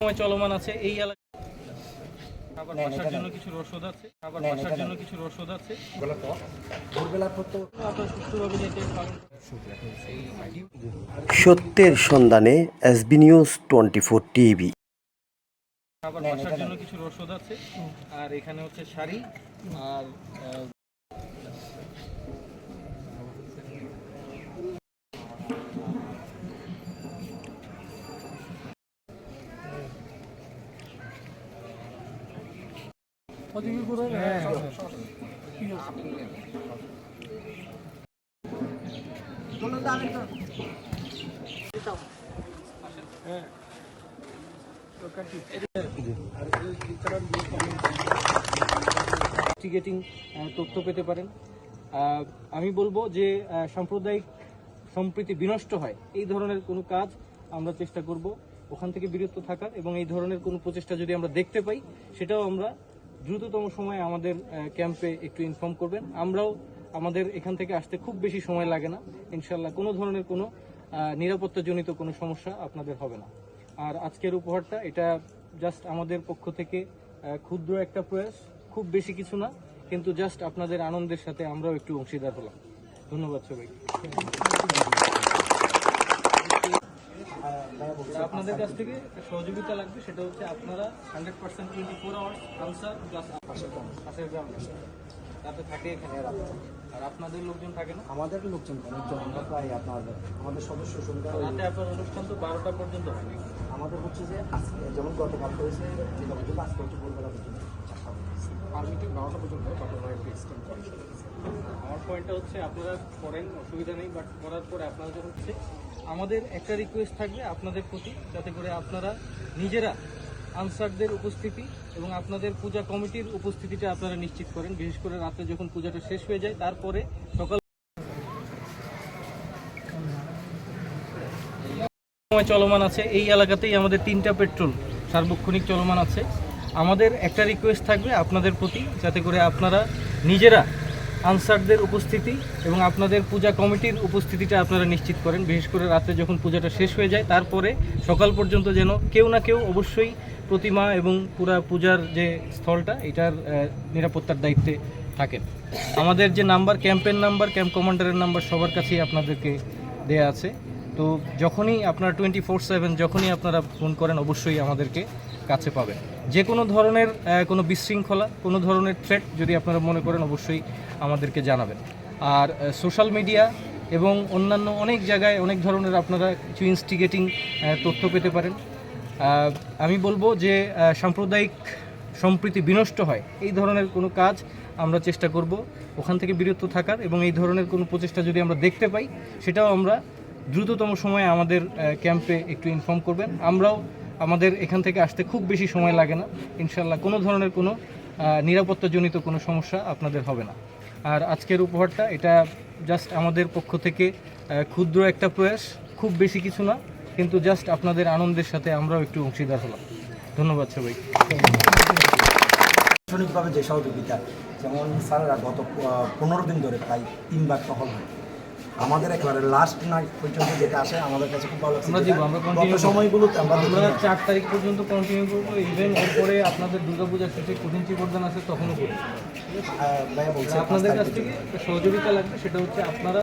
সময় চলমান আছে এই এলাকা খাবার বাসার জন্য কিছু রসদ আছে বাসার জন্য কিছু রসদ আছে। সত্যের সন্ধানে SB news twenty four TV. বাসার জন্য কিছু রসদ আছে। আর এখানে হচ্ছে শাড়ি আর ইনভেস্টিগেটিং তথ্য পেতে পারেন। আমি বলব যে সাম্প্রদায়িক সম্প্রীতি বিনষ্ট হয়, এই ধরনের কোনো কাজ আমরা চেষ্টা করব। ওখান থেকে বিরত থাকার এবং এই ধরনের কোনো প্রচেষ্টা যদি আমরা দেখতে পাই, সেটাও আমরা দ্রুততম সময়ে আমাদের ক্যাম্পে একটু ইনফর্ম করবেন। আমরাও আমাদের এখান থেকে আসতে খুব বেশি সময় লাগে না। ইনশাল্লাহ কোনো ধরনের কোনো নিরাপত্তাজনিত কোনো সমস্যা আপনাদের হবে না। আর আজকের উপহারটা, এটা জাস্ট আমাদের পক্ষ থেকে ক্ষুদ্র একটা প্রয়াস, খুব বেশি কিছু না, কিন্তু জাস্ট আপনাদের আনন্দের সাথে আমরাও একটু অংশীদার হলাম। ধন্যবাদ সবাই আপনাদের কাছ থেকে সহযোগিতা লাগবে সেটা হচ্ছে আপনারা hundred percent twenty four hours answer plus পাশের গ্রাম তাতে থাকে এখানে আর আপনাদের। লোকজন থাকে না? আমাদের লোকজন আমরা প্রায় আপনার আমাদের সদস্য সংখ্যা ওই- রাতে আপনার অনুষ্ঠান তো বারোটা পর্যন্ত হয় আমাদের হচ্ছে যে আজকে যেমন গতকাল হয়েছে যেটা পর্যন্ত আজকে হচ্ছে ভোরবেলা পর্যন্ত মিটিং বারোটা পর্যন্ত ওরা একটু এক্সটেন্ড করে আমার পয়েন্টটা হচ্ছে আপনারা করেন অসুবিধা নেই বাট করার পরে আপনারা যখন হচ্ছে আমাদের একটা রিকোয়েস্ট থাকবে আপনাদের প্রতি, যাতে করে আপনারা নিজেরা আনসারদের উপস্থিতি এবং আপনাদের পূজা কমিটির উপস্থিতিটা আপনারা নিশ্চিত করেন। বিশেষ করে রাতে যখন পূজাটা শেষ হয়ে যায়, তারপরে সকাল সময় চলমান আছে। এই এলাকাতেই আমাদের তিনটা পেট্রোল সার্বক্ষণিক চলমান আছে। আমাদের একটা রিকোয়েস্ট থাকবে আপনাদের প্রতি, যাতে করে আপনারা নিজেরা আনসারদের উপস্থিতি এবং আপনাদের পূজা কমিটির উপস্থিতিটা আপনারা নিশ্চিত করেন। বিশেষ করে রাতে যখন পূজাটা শেষ হয়ে যায়, তারপরে সকাল পর্যন্ত যেন কেউ না কেউ অবশ্যই প্রতিমা এবং পুরা পূজার যে স্থলটা, এটার নিরাপত্তার দায়িত্বে থাকেন। আমাদের যে নাম্বার, ক্যাম্পের নাম্বার, ক্যাম্প কমান্ডারের নাম্বার সবার কাছেই আপনাদেরকে দেয়া আছে। তো যখনই আপনারা টোয়েন্টি ফোর সেভেন যখনই আপনারা ফোন করেন, অবশ্যই আমাদেরকে কাছে পাবেন। যে কোনো ধরনের কোনো বিশৃঙ্খলা, কোনো ধরনের থ্রেট যদি আপনারা মনে করেন, অবশ্যই আমাদেরকে জানাবেন। আর সোশ্যাল মিডিয়া এবং অন্যান্য অনেক জায়গায় অনেক ধরনের আপনারা কিছু ইনস্টিগেটিং তথ্য পেতে পারেন। আমি বলব যে সাম্প্রদায়িক সম্প্রীতি বিনষ্ট হয়, এই ধরনের কোনো কাজ আমরা চেষ্টা করব ওখান থেকে বিরত থাকার এবং এই ধরনের কোনো প্রচেষ্টা যদি আমরা দেখতে পাই, সেটাও আমরা দ্রুততম সময়ে আমাদের ক্যাম্পে একটু ইনফর্ম করবেন। আমরাও আমাদের এখান থেকে আসতে খুব বেশি সময় লাগে না। ইনশাল্লাহ কোনো ধরনের কোনো নিরাপত্তাজনিত কোনো সমস্যা আপনাদের হবে না। আর আজকের উপহারটা, এটা জাস্ট আমাদের পক্ষ থেকে ক্ষুদ্র একটা প্রয়াস, খুব বেশি কিছু না, কিন্তু জাস্ট আপনাদের আনন্দের সাথে আমরাও একটু অংশীদার হলাম। ধন্যবাদ সবাই প্রশাসনিকভাবে যে সহযোগিতা, যেমন স্যারেরা গত পনেরো দিন ধরে প্রায় তিনবার টহল হয়। আমাদের একেবারে লাস্ট নাইট পর্যন্ত যেটা আসে আমাদের কাছে খুব ভালো আমরা দিব, আমরা কন্টিনিউ সময়গুলো সময়গুলোতে আমরা আমরা চার তারিখ পর্যন্ত কন্টিনিউ করব ইভেন এরপরে আপনাদের দুর্গাপূজার শেষে কঠিন চিবর্ধন আছে তখনও করব। ভাই বলছি আপনাদের কাছ। থেকে সহযোগিতা লাগবে সেটা হচ্ছে আপনারা